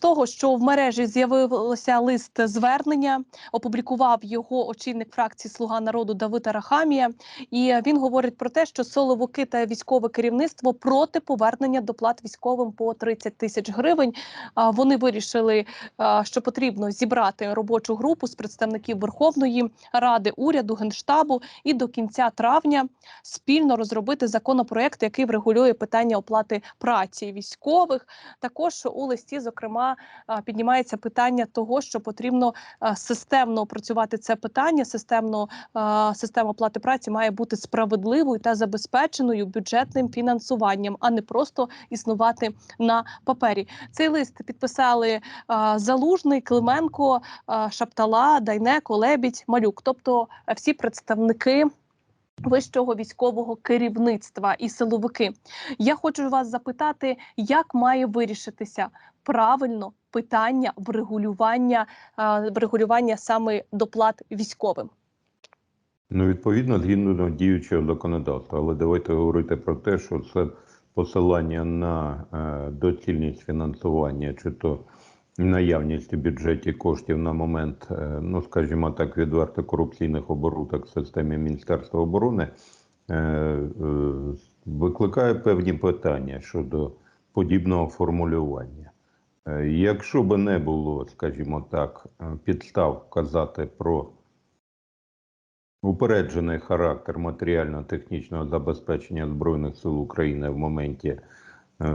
того, що в мережі з'явився лист звернення, опублікував його очільник фракції Слуга народу Давид Арахамія, і він говорить про те, що силовики та військове керівництво проти повернення доплат військовим по 30 тисяч гривень. Вони вирішили, що потрібно зібрати робочу групу з представників Верховної Ради, уряду, генштабу і до кінця травня спільно розробити законопроект, який врегулює питання оплати праці військових. Також у листі, зокрема, а, піднімається питання того, що потрібно системно опрацювати це питання. Системно система оплати праці має бути справедливою та забезпеченою бюджетним фінансуванням, а не просто існувати на папері. Цей лист підписали Залужний, Клименко, Шаптала, Дайнеко, Лебідь, Малюк, тобто е, всі представники. Вищого військового керівництва і силовики. Я хочу вас запитати, як має вирішитися правильно питання врегулювання, врегулювання саме доплат військовим. Ну, відповідно, згідно діючого законодавства, але давайте говорити про те, що це посилання на е, доцільність фінансування, чи то наявність у бюджеті коштів на момент, е, ну скажімо так, відверто корупційних оборудок в системі Міністерства оборони, е, е, викликає певні питання щодо подібного формулювання. Якщо би не було, скажімо так, підстав казати про упереджений характер матеріально-технічного забезпечення Збройних сил України в моменті,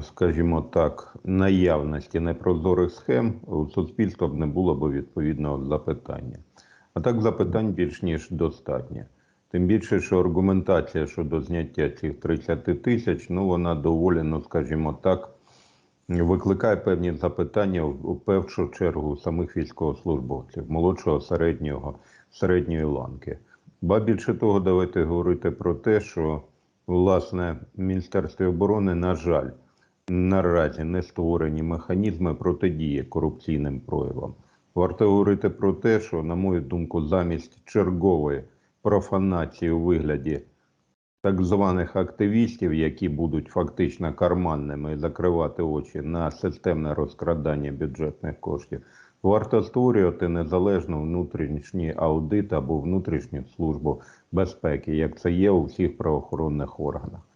скажімо так, наявності непрозорих схем, у суспільства б не було б відповідного запитання. А так запитань більш ніж достатньо. Тим більше, що аргументація щодо зняття цих 30 тисяч, ну вона доволі, ну скажімо так, викликає певні запитання в першу чергу самих військовослужбовців, молодшого, середнього, середньої ланки. Ба більше того, давайте говорити про те, що власне в Міністерстві оборони, на жаль, наразі не створені механізми протидії корупційним проявам. Варто говорити про те, що, на мою думку, замість чергової профанації у вигляді так званих активістів, які будуть фактично карманними і закривати очі на системне розкрадання бюджетних коштів, варто створювати незалежну внутрішній аудит або внутрішню службу безпеки, як це є у всіх правоохоронних органах.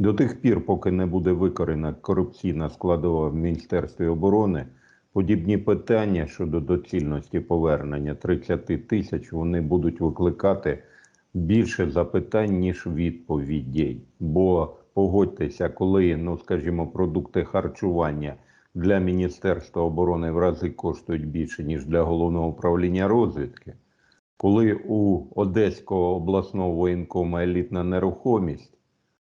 До тих пір, поки не буде викорена корупційна складова в Міністерстві оборони, подібні питання щодо доцільності повернення 30 тисяч вони будуть викликати більше запитань, ніж відповідей. Бо погодьтеся, коли, ну скажімо, продукти харчування для Міністерства оборони в рази коштують більше, ніж для головного управління розвідки, коли у Одеського обласного воєнкома елітна нерухомість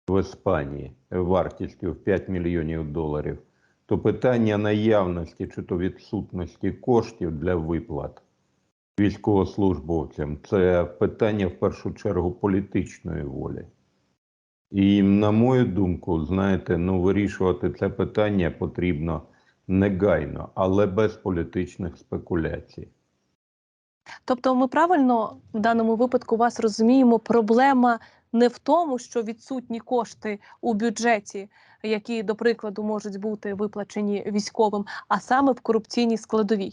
в Іспанії вартістю в 5 мільйонів доларів, то питання наявності чи то відсутності коштів для виплат військовослужбовцям це питання в першу чергу політичної волі. І, на мою думку, знаєте, ну вирішувати це питання потрібно негайно, але без політичних спекуляцій. Тобто, ми правильно в даному випадку вас розуміємо, проблема не в тому, що відсутні кошти у бюджеті, які, до прикладу, можуть бути виплачені військовим, а саме в корупційній складовій.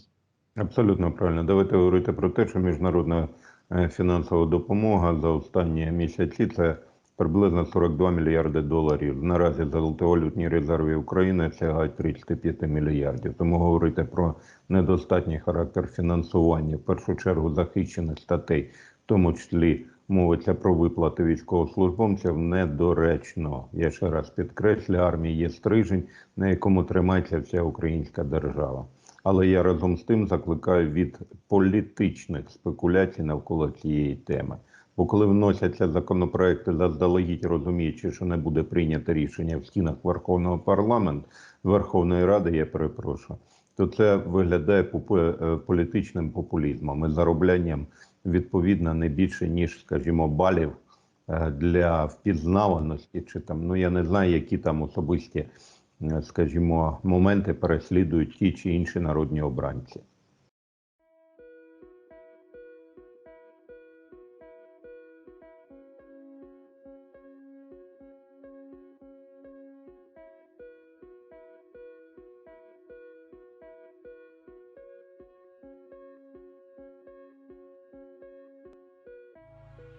Абсолютно правильно. Давайте говорити про те, що міжнародна е, фінансова допомога за останні місяці це приблизно 42 мільярди доларів. Наразі золотовалютні резерви України сягають 35 мільярдів. Тому говорити про недостатній характер фінансування, в першу чергу захищених статей, в тому числі мовиться про виплати військовослужбовцям, недоречно. Я ще раз підкреслю, армії є стрижень, на якому тримається вся українська держава. Але я разом з тим закликаю від політичних спекуляцій навколо цієї теми. Бо коли вносяться законопроекти заздалегідь, розуміючи, що не буде прийнято рішення в стінах Верховного парламенту, Верховної Ради, я перепрошую, то це виглядає е, політичним популізмом і зароблянням відповідно не більше ніж, скажімо, балів е, для впізнаваності, чи там ну я не знаю, які там особисті, е, скажімо, моменти переслідують ті чи інші народні обранці.